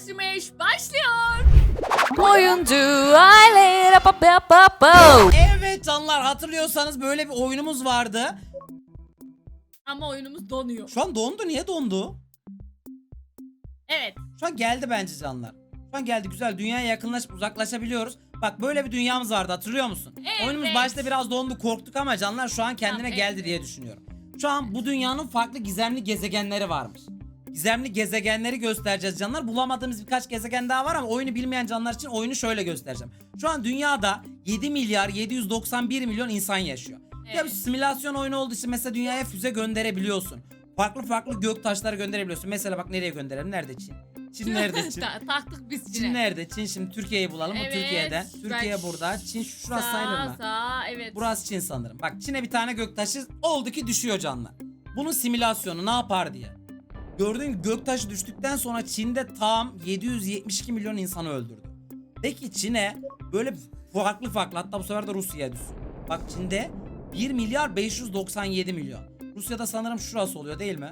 Karşıma başlıyor. Oyuncu aile. Evet canlar hatırlıyorsanız böyle bir oyunumuz vardı. Ama oyunumuz donuyor. Şu an dondu. Niye dondu? Evet. Şu an geldi bence canlar. Şu an geldi güzel. Dünyaya yakınlaşıp uzaklaşabiliyoruz. Bak böyle bir dünyamız vardı hatırlıyor musun? Evet. Oyunumuz başta biraz dondu korktuk ama canlar şu an kendine Tamam, geldi evet. diye düşünüyorum. Şu an bu dünyanın farklı gizemli gezegenleri varmış. Gizemli gezegenleri göstereceğiz canlar. Bulamadığımız birkaç gezegen daha var ama oyunu bilmeyen canlar için oyunu şöyle göstereceğim. Şu an dünyada 7 milyar 791 milyon insan yaşıyor. Ya bir Evet. simülasyon oyunu olduğu için mesela dünyaya füze gönderebiliyorsun. Farklı farklı gök taşları gönderebiliyorsun. Mesela bak nereye gönderelim? Nerede Çin? Çin nerede Çin? Ta- Taktık biz Çin yine. nerede? Çin şimdi Türkiye'yi bulalım. Bu Evet, Türkiye'den. ben- Türkiye burada. Çin şu- şurası sayılır Sağ mı? sağ evet. Burası Çin sanırım. Bak Çin'e bir tane göktaşı oldu ki düşüyor canlar. Bunun simülasyonu ne yapar diye. Gördüğün göktaşı düştükten sonra Çin'de tam 772 milyon insanı öldürdü. Peki Çin'e böyle farklı farklı hatta bu sefer de Rusya'ya düşsün. Bak Çin'de 1 milyar 597 milyon. Rusya'da sanırım şurası oluyor değil mi?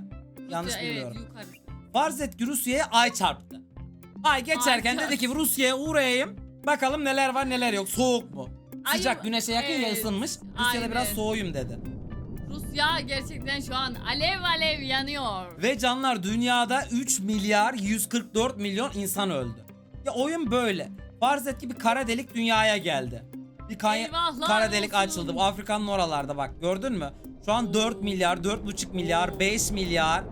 Yanlış evet, biliyorum. yukarısı. Farz et ki Rusya'ya ay çarptı. Ay geçerken Ay dedi ki Rusya'ya uğrayayım. Bakalım neler var neler yok. Soğuk mu? Ay, Sıcak güneşe yakın ya evet, ısınmış. Rusya'da aynen. biraz soğuyum dedi. Rusya gerçekten şu an alev alev yanıyor. Ve canlar dünyada 3 milyar 144 milyon insan öldü. Ya oyun böyle. Farz et ki bir kara delik dünyaya geldi. Bir kay- Eyvahlar kara delik olsun. açıldı. Bu Afrika'nın oralarda bak gördün mü? Şu an 4 milyar, 4,5 milyar, 5 milyar,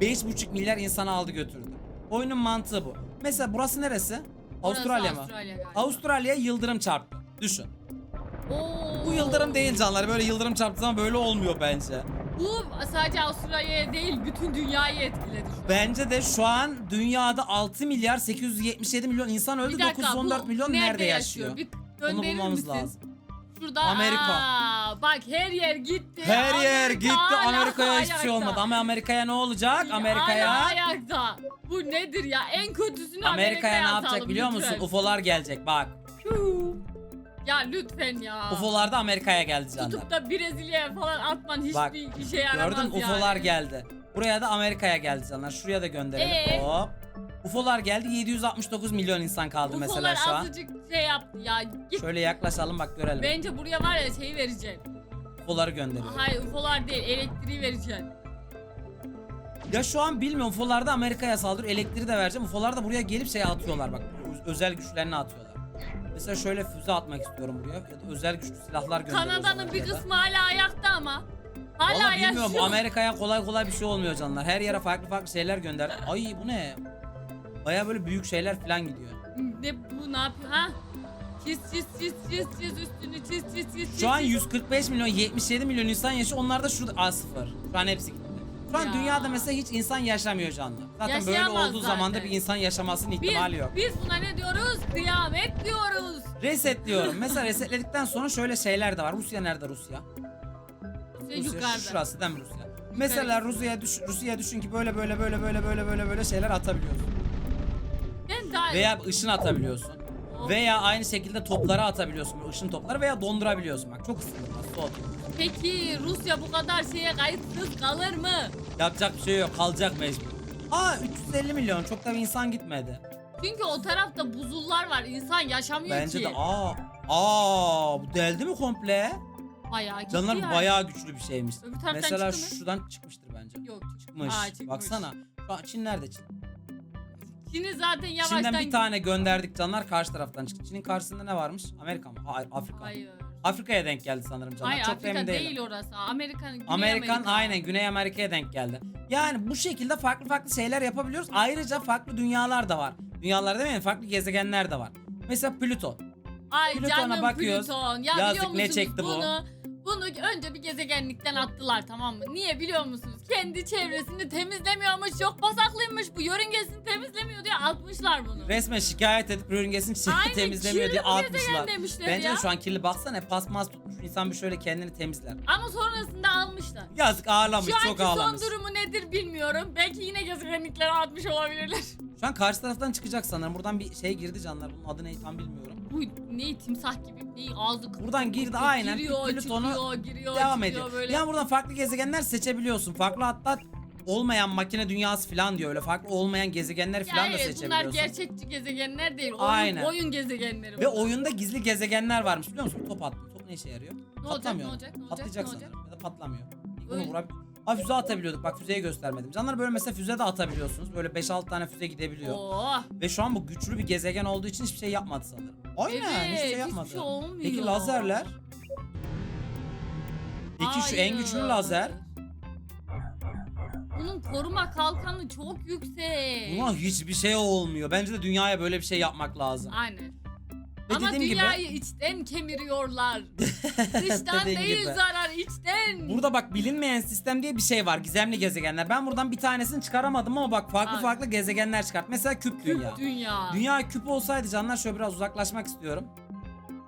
5,5 milyar insanı aldı götürdü. Oyunun mantığı bu. Mesela burası neresi? Orası Avustralya mı? Avustralya galiba. Avustralya'ya yıldırım çarptı. Düşün. Oo. Yıldırım değil canlar. Böyle yıldırım çarptığı zaman böyle olmuyor bence. Bu sadece Avustralya'ya değil bütün dünyayı etkiledi şu an. Bence de şu an dünyada 6 milyar 877 milyon insan öldü. Bir dakika, 914 bu milyon nerede yaşıyor? Bir Onu gönderir bulmamız misin? lazım. Şurada Amerika. Aa, bak her yer gitti. Her yer Amerika gitti. hala Amerika'ya hiçbir şey olmadı. Ama Amerika'ya ne olacak? Hala Amerika'ya ayakta. Bu nedir ya? En kötüsünü Amerika'ya ne atalım yapacak biliyor musun? lütfen. UFO'lar gelecek bak. Piu. Ya lütfen ya. UFO'lar da Amerika'ya geldi canlar. Tutup da Brezilya'ya falan atman hiçbir Bak, işe yaramaz Gördün yani. UFO'lar geldi. Buraya da Amerika'ya geldi canlar. Şuraya da gönderelim. Ee? Hop. UFO'lar geldi. 769 milyon insan kaldı mesela UFO'lar şu an. azıcık şey yaptı ya. Git. Şöyle yaklaşalım bak görelim. Bence buraya var ya şey vereceksin. UFO'ları gönderiyor. Hayır UFO'lar değil elektriği vereceksin. Ya şu an bilmiyorum UFO'lar da Amerika'ya saldırıyor. Elektriği de vereceğim. UFO'lar da buraya gelip şey atıyorlar bak. Öz- Özel güçlerini atıyorlar. Mesela şöyle füze atmak istiyorum buraya. Ya da özel güçlü silahlar gönderiyorlar. Kanada'nın bir kısmı hala ayakta ama. Hala Valla bilmiyorum bu yaşıyor. Amerika'ya kolay kolay bir şey olmuyor canlar. Her yere farklı farklı şeyler gönder. Ay bu ne? Baya böyle büyük şeyler falan gidiyor. Ne bu ne yapıyor ha? Çiz çiz çiz çiz çiz üstünü çiz çiz çiz çiz. Şu an çiz. 145 milyon 77 milyon insan yaşıyor. Onlar da şurada A sıfır. Şu an hepsi gitti. Şu an Ya. dünyada mesela hiç insan yaşamıyor canlı. Zaten böyle Yaşayamaz olduğu zaman da zaten. bir insan yaşamasının ihtimali biz, yok. biz buna ne diyoruz? Kıyamet diyoruz. Reset diyorum. Mesela resetledikten sonra şöyle şeyler de var. Rusya nerede Rusya? Şey Rusya yukarıda. şurası değil mi Rusya? Mesela Rusya'ya düş Rusya'ya düşün ki böyle böyle böyle böyle böyle böyle böyle şeyler atabiliyorsun. Ben daha... Veya ışın atabiliyorsun. Of. Veya aynı şekilde topları atabiliyorsun. böyle ışın topları veya dondurabiliyorsun. Bak çok ısınırmaz. Soğut. Peki Rusya bu kadar şeye kayıtsız kalır mı? Yapacak bir şey yok. Kalacak mecbur. Aa 350 milyon. Çok da bir insan gitmedi. Çünkü o tarafta buzullar var. İnsan yaşamıyor Bence ki. de aa aa bu deldi mi komple? Bayağı gitti Canlar yani. bayağı güçlü bir şeymiş. Öbür taraftan Mesela çıktı mı? şuradan çıkmıştır bence. Yok Çıkmış. Aa, çıkmış. Baksana. Şu an Çin nerede Çin? Çin'i zaten yavaştan... Çin'den bir tane gönderdik canlar karşı taraftan çıktı. Çin'in karşısında ne varmış? Amerika mı? Hayır Afrika. Hayır. Afrika'ya denk geldi sanırım canlar. Hayır Çok Afrika değil değilim. orası. Amerikan, Güney Amerikan Amerika. aynen Güney Amerika'ya denk geldi. Yani bu şekilde farklı farklı şeyler yapabiliyoruz. Ayrıca farklı dünyalar da var. Dünyalar demeyin farklı gezegenler de var. Mesela Plüton. Ay Plüton'a canım bakıyoruz. Plüton. Ya Yazık, biliyor ne musunuz çekti bu? bunu? Bunu önce bir gezegenlikten attılar tamam mı? Niye biliyor musunuz? Kendi çevresini temizlemiyormuş, çok pasaklıymış, bu yörüngesini temizlemiyor diye atmışlar bunu. Resmen şikayet edip yörüngesini çiğ Aynen, temizlemiyor diye kirli bu gezegen atmışlar. demişler Bence ya. de şu an kirli baksana pasmas tutmuş insan bir şöyle kendini temizler. Ama sonrasında almışlar. Yazık ağlamış Şu çok anki son durumu nedir bilmiyorum. Belki yine gezegenliklere atmış olabilirler. Şu an karşı taraftan çıkacak sanırım. Buradan bir şey girdi canlar. Bunun adı ne tam bilmiyorum. Bu ne timsah gibi ne ağzı Buradan girdi aynen. Giriyor, Plüton'u çıkıyor, giriyor, devam çıkıyor ediyor. böyle. Yani buradan farklı gezegenler seçebiliyorsun. Farklı hatta olmayan makine dünyası falan diyor. Öyle farklı olmayan gezegenler Ya falan da evet bunlar seçebiliyorsun. gerçekçi gezegenler değil. Oyun, Aynen. oyun gezegenleri. Ve bunlar. oyunda gizli gezegenler varmış biliyor musun? Top attım. Top ne işe yarıyor? Ne olacak, Patlamıyor. ne olacak, ne olacak, Patlayacak ne olacak? sanırım. Ya da patlamıyor. Bunu vurab- Ha füze atabiliyorduk. Bak füzeyi göstermedim. Canlar böyle mesela füze de atabiliyorsunuz. Böyle 5-6 tane füze gidebiliyor. Oo. Ve şu an bu güçlü bir gezegen olduğu için hiçbir şey yapmadı sanırım. Aynen evet, hiçbir şey yapmadı. Hiçbir şey olmuyor. Peki lazerler? Peki şu en güçlü Hayır. lazer? Bunun koruma kalkanı çok yüksek. Buna hiçbir şey olmuyor. Bence de dünyaya böyle bir şey yapmak lazım. Aynen. Ve Ama dediğim gibi- dünyayı içten kemiriyorlar. Dıştan Dediğin değil gibi. zarar içten. Burada bak bilinmeyen sistem diye bir şey var. Gizemli gezegenler. Ben buradan bir tanesini çıkaramadım ama bak farklı Aynen. farklı gezegenler çıkart. Mesela küp dünya. Küp dünya. Dünya küp olsaydı canlar şöyle biraz uzaklaşmak istiyorum.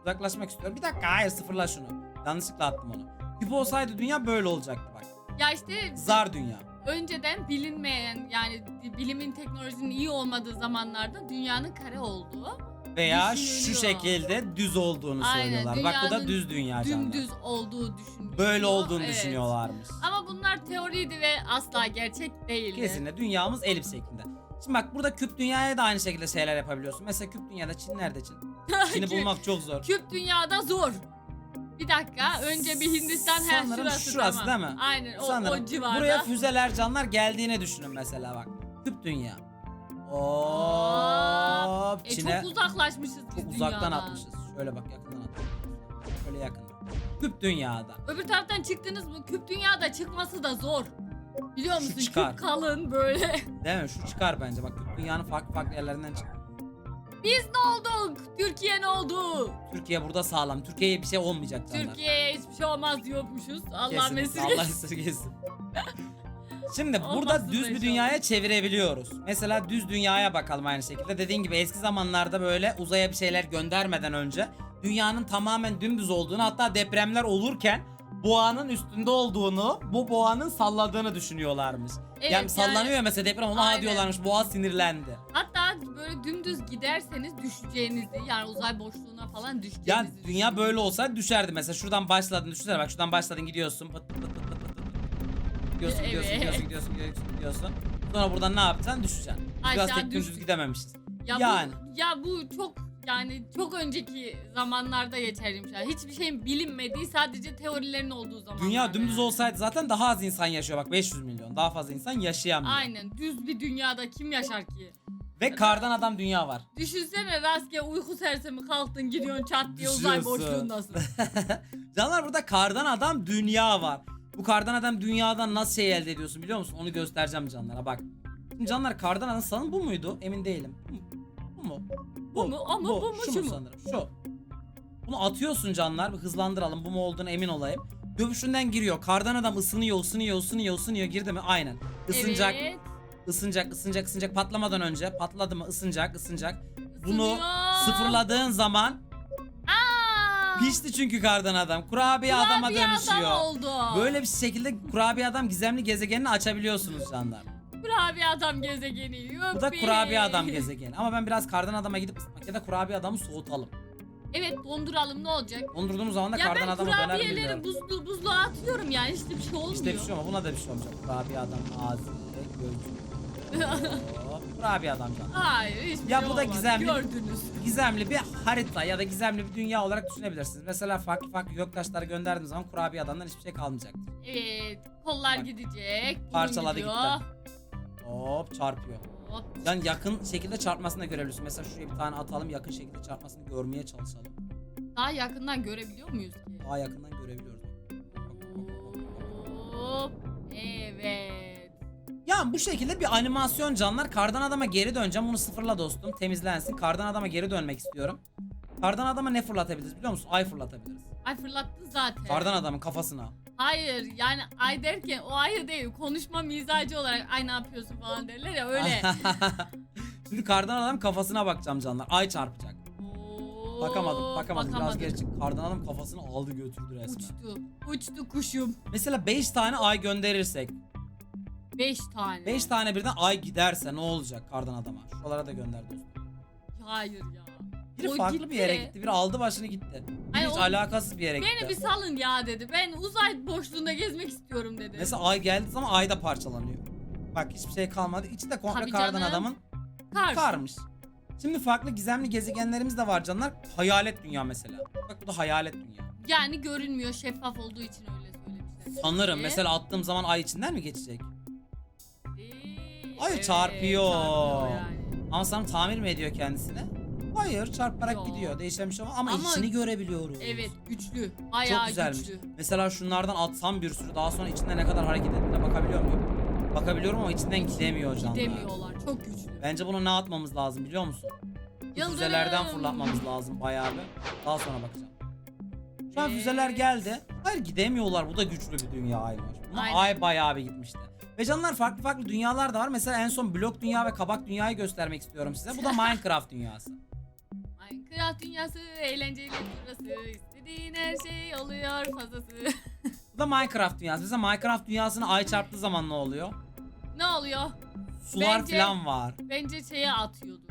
Uzaklaşmak istiyorum. Bir dakika hayır sıfırla şunu. Yanlışlıkla attım onu. Küp olsaydı dünya böyle olacaktı bak. Ya işte Zar dünya. önceden bilinmeyen yani bilimin teknolojinin iyi olmadığı zamanlarda dünyanın kare olduğu, Veya şu şekilde düz olduğunu Aynen, söylüyorlar. Bak bu da dünyanın düz dünya canlar. dümdüz olduğu düşünülüyor. Böyle olduğunu Evet. düşünüyorlarmış. Ama bunlar teoriydi ve asla gerçek değildi. Kesinlikle dünyamız elips şeklinde. Şimdi bak burada küp dünyaya da aynı şekilde şeyler yapabiliyorsun. Mesela küp dünyada Çin nerede Çin? Çin'i Küp- bulmak çok zor. Küp dünyada zor. Bir dakika önce bir Hindistan her Sanırım şurası, şurası tamam. değil mi? Aynen o, Sanırım o civarda. buraya füzeler canlar geldiğini düşünün mesela bak. Küp dünya. Hop e, Çin'e çok uzaklaşmışız biz çok uzaktan dünyadan. atmışız. Şöyle bak yakından atmışız. Şöyle yakından. Küp dünyada. Öbür taraftan çıktınız mı küp dünyada çıkması da zor. Biliyor Şu musun? çıkar. Küp kalın böyle. Değil mi? Şu çıkar bence. Bak küp dünyanın farklı farklı yerlerinden çıkar. Biz ne olduk? Türkiye ne oldu? Türkiye burada sağlam. Türkiye'ye bir şey olmayacak canlar. Türkiye'ye hiçbir şey olmaz diyormuşuz. Allah Kesinlikle. esirgesin. Allah esirgesin. Şimdi burada düz da bir inşallah. dünyaya çevirebiliyoruz. Mesela düz dünyaya bakalım aynı şekilde. Dediğin gibi eski zamanlarda böyle uzaya bir şeyler göndermeden önce dünyanın tamamen dümdüz olduğunu hatta depremler olurken boğanın üstünde olduğunu, bu boğanın salladığını düşünüyorlarmış. Evet, yani sallanıyor ya mesela deprem ona ha Aynen. diyorlarmış boğa sinirlendi. Hatta böyle dümdüz giderseniz düşeceğinizi yani uzay boşluğuna falan düşeceğinizi Yani dünya böyle olsa düşerdi mesela şuradan başladın düşünsene bak şuradan başladın gidiyorsun pıt pıt. Gidiyorsun gidiyorsun Evet. gidiyorsun gidiyorsun gidiyorsun gidiyorsun sonra buradan ne yapacaksın düşeceksin. Biraz tek dümdüz düştük. gidememişiz. Ya Yani. Bu, ya bu çok yani çok önceki zamanlarda geçerliymiş. Yani hiçbir şeyin bilinmediği sadece teorilerin olduğu zamanlar. Dünya dümdüz olsaydı zaten daha az insan yaşıyor bak 500 milyon daha fazla insan yaşayamıyor. Aynen düz bir dünyada kim yaşar ki? Ve kardan adam dünya var. Düşünsene rastgele uyku sersemi kalktın gidiyorsun çat diye uzay Düşüyorsun. boşluğundasın. Canlar burada kardan adam dünya var. Bu kardan adam dünyadan nasıl şey elde ediyorsun biliyor musun? Onu göstereceğim canlara bak. Şimdi canlar kardan adam sanırım bu muydu? Emin değilim. Bu mu? Bu mu? Bu mu? O mu? Bu mu? Şu, Şu mu sanırım? Şu. Bunu atıyorsun canlar. Bir hızlandıralım. Bu mu olduğunu emin olayım. Dövüşünden giriyor. Kardan adam ısınıyor, ısınıyor, ısınıyor, ısınıyor. Girdi mi? Aynen. Isınacak, Evet. ısınacak, ısınacak, ısınacak. Patlamadan önce. Patladı mı? Isınacak, ısınacak. Bunu Isınıyor. sıfırladığın zaman Aa! pişti çünkü kardan adam. Kurabiye, adama Kurabiye adam dönüşüyor. oldu. Böyle bir şekilde kurabiye adam gizemli gezegenini açabiliyorsunuz canlar. Kurabiye adam gezegeni. Bu da Yuppi. kurabiye adam gezegeni. Ama ben biraz kardan adama gidip ısıtmak ya da kurabiye adamı soğutalım. Evet donduralım ne olacak? Dondurduğumuz zaman da Ya kardan ben adama döner mi kurabiyeleri bilmiyorum. buzlu, buzluğa atıyorum yani hiçbir şey olmuyor. İşte bir şey ama buna da bir şey olmayacak. Kurabiye adam ağzı gözü. Kurabiye adam canlar. Hayır hiçbir Ya şey bu da olmaz. gizemli. Gördünüz. Gizemli bir harita ya da gizemli bir dünya olarak düşünebilirsiniz. Mesela farklı farklı göktaşları gönderdiğiniz zaman kurabiye adamdan hiçbir şey kalmayacaktır. Evet kollar Bak, gidecek. burun parçaladı gidiyor. Hop çarpıyor. Hop. Yani yakın şekilde çarpmasını da görebiliyorsun. Mesela şuraya bir tane atalım yakın şekilde çarpmasını görmeye çalışalım. Daha yakından görebiliyor muyuz ki? Daha yakından görebiliyoruz. Hop. Evet. Yani bu şekilde bir animasyon canlar. Kardan adama geri döneceğim. Bunu sıfırla dostum. Temizlensin. Kardan adama geri dönmek istiyorum. Kardan adama ne fırlatabiliriz biliyor musun? Ay fırlatabiliriz. Ay fırlattın zaten. Kardan adamın kafasına. Hayır yani ay derken o ayı değil konuşma mizacı olarak ay ne yapıyorsun falan derler ya öyle. Şimdi kardan adam kafasına bakacağım canlar. Ay çarpacak. Oo, Bakamadım, bakamadım. Biraz geri çık. Kardan adam kafasını aldı götürdü resmen. Uçtu. Uçtu kuşum. Mesela 5 tane ay gönderirsek, Beş tane. 5 tane birden ay giderse ne olacak kardan adama? Şuralara da gönder dostum. Hayır ya. Biri O farklı bir yere gitti, biri aldı başını gitti. Biri Ay, hiç o- alakasız bir yere gitti. Beni bir salın ya dedi. Ben uzay boşluğunda gezmek istiyorum dedi. Mesela ay geldiği zaman ay da parçalanıyor. Bak hiçbir şey kalmadı. İçi de komple Tabii kardan canım. adamın Kar. karmış. Şimdi farklı gizemli gezegenlerimiz de var canlar. Hayalet dünya mesela. Bak bu da hayalet dünya. Yani görünmüyor şeffaf olduğu için öyle söylemişler. Sanırım Ee, mesela attığım zaman ay içinden mi geçecek? Ay, evet, çarpıyor. çarpıyor yani. Ama sana tamir mi ediyor kendisine? Hayır çarparak Yo. gidiyor. Değişen bir şey ama, ama, Ama- içini görebiliyoruz. Evet güçlü. Bayağı Çok güzelmiş. güçlü. Mesela şunlardan atsam bir sürü daha sonra içinde ne kadar hareket ettiğine bakabiliyor muyum? Bakabiliyorum ama içinden gidemiyor canlar. Gidemiyorlar. Çok güçlü. Bence bunu ne atmamız lazım biliyor musun? Yıldırım. Füzelerden fırlatmamız lazım bayağı bir. Daha sonra bakacağım. Şu an Evet. füzeler geldi. Hayır gidemiyorlar. Bu da güçlü bir. Buna Aynen. ay bayağı bir gitmişti. Ve canlar farklı farklı dünyalar da var. Mesela en son blok dünya ve kabak dünyayı göstermek istiyorum size. Bu da Minecraft dünyası. Minecraft dünyası eğlenceli burası. İstediğin her şey oluyor fazlası. Bu da Minecraft dünyası. Mesela Minecraft dünyasına ay çarptığı zaman ne oluyor? ne oluyor? Sular Bence- falan var. Bence şeye atıyordur.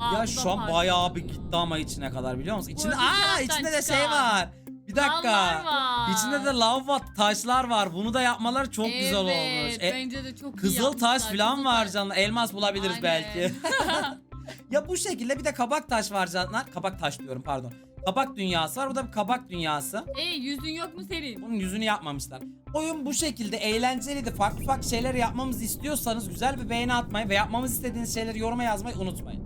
Aa, bu Ya şu an bayağı bir atıyor. gitti ama içine kadar biliyor musun? İçinde öbür aa içinde de şey var. Bir dakika. Var. İçinde de lav var, taşlar var. Bunu da yapmalar çok güzel olmuş. Evet, E, bence de çok iyi Kızıl yapmışlar. taş falan Kızıl var canlı. Elmas bulabiliriz Aynen. belki. ya bu şekilde bir de kabak taş var canlar. Kabak taş diyorum pardon. Kabak dünyası var. Bu da bir kabak dünyası. Ey yüzün yok mu senin? Bunun yüzünü yapmamışlar. Oyun bu şekilde eğlenceliydi. Farklı farklı şeyler yapmamızı istiyorsanız güzel bir beğeni atmayı ve yapmamızı istediğiniz şeyleri yoruma yazmayı unutmayın.